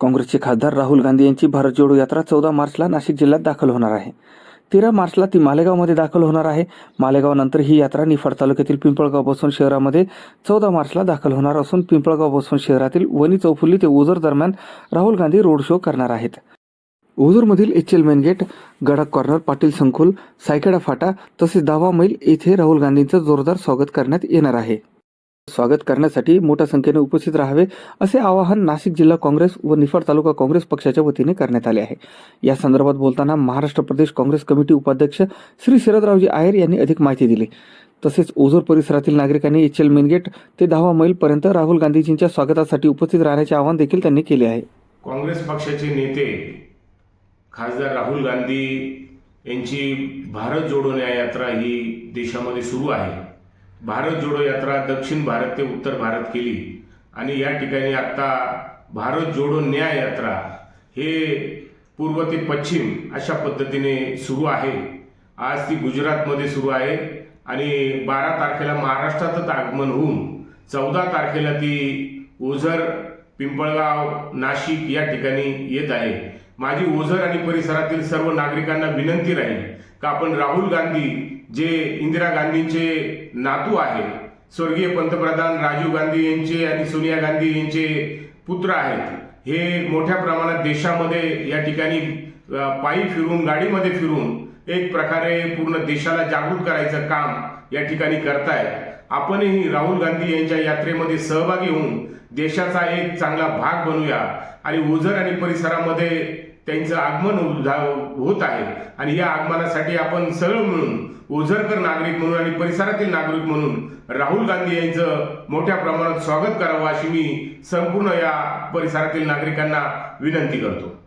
काँग्रेसचे खासदार राहुल गांधी यांची भारत जोडो यात्रा चौदा मार्चला नाशिक जिल्ह्यात दाखल होणार आहे. तेरा मार्चला ती मालेगावमध्ये दाखल होणार आहे. मालेगावनंतर ही यात्रा निफाड तालुक्यातील पिंपळगाव बसवून शहरामध्ये चौदा मार्चला दाखल होणार असून पिंपळगाव बसवून शहरातील वणी चौफुली ते ओझर दरम्यान राहुल गांधी रोड शो करणार आहेत. ओझरमधील H L main gate Gadakh corner Patil संकुल सायखेडा फाटा तसेच दहावा मैल येथे राहुल गांधींचं जोरदार स्वागत करण्यात येणार आहे. स्वागत करण्यासाठी मोठ्या संख्येने उपस्थित राहावे असे आवाहन नाशिक जिल्हा काँग्रेस व निफाड तालुका काँग्रेस पक्षाच्या वतीने करण्यात आले आहे. या संदर्भात बोलताना महाराष्ट्र प्रदेश काँग्रेस कमिटी उपाध्यक्ष श्री शरदरावजी आयर यांनी अधिक माहिती दिली. तसेच ओझोर परिसरातील नागरिकांनी एच एल मेनगेट ते दहावा मैलपर्यंत राहुल गांधीजींच्या स्वागतासाठी उपस्थित राहण्याचे आवाहन देखील त्यांनी केले आहे. काँग्रेस पक्षाचे नेते खासदार राहुल गांधी यांची भारत जोडो न्याय यात्रा ही देशामध्ये सुरू आहे. भारत जोडो यात्रा दक्षिण भारत ते उत्तर भारत केली. आणि या ठिकाणी आत्ता भारत जोडो न्याय यात्रा हे पूर्व ते पश्चिम अशा पद्धतीने सुरू आहे. आज ती गुजरातमध्ये सुरू आहे. आणि बारा तारखेला महाराष्ट्रातच आगमन होऊन चौदा तारखेला ती ओझर पिंपळगाव नाशिक या ठिकाणी येत आहे. माझी ओझर आणि परिसरातील सर्व नागरिकांना विनंती राहील का आपण राहुल गांधी जे इंदिरा गांधींचे नातू आहे स्वर्गीय पंतप्रधान राजीव गांधी यांचे आणि सोनिया गांधी यांचे पुत्र आहेत हे मोठ्या प्रमाणात देशामध्ये या ठिकाणी पायी फिरून गाडीमध्ये फिरून एक प्रकारे पूर्ण देशाला जागृत करायचं काम या ठिकाणी करतायत. आपणही राहुल गांधी यांच्या यात्रेमध्ये सहभागी होऊन देशाचा एक चांगला भाग बनूया. आणि ओझर आणि परिसरामध्ये त्यांचं आगमन झा- होत आहे. आणि या आगमनासाठी आपण सरळ मिळून ओझरकर नागरिक म्हणून आणि परिसरातील नागरिक म्हणून राहुल गांधी यांचं मोठ्या प्रमाणात स्वागत करावं अशी मी संपूर्ण या परिसरातील नागरिकांना विनंती करतो.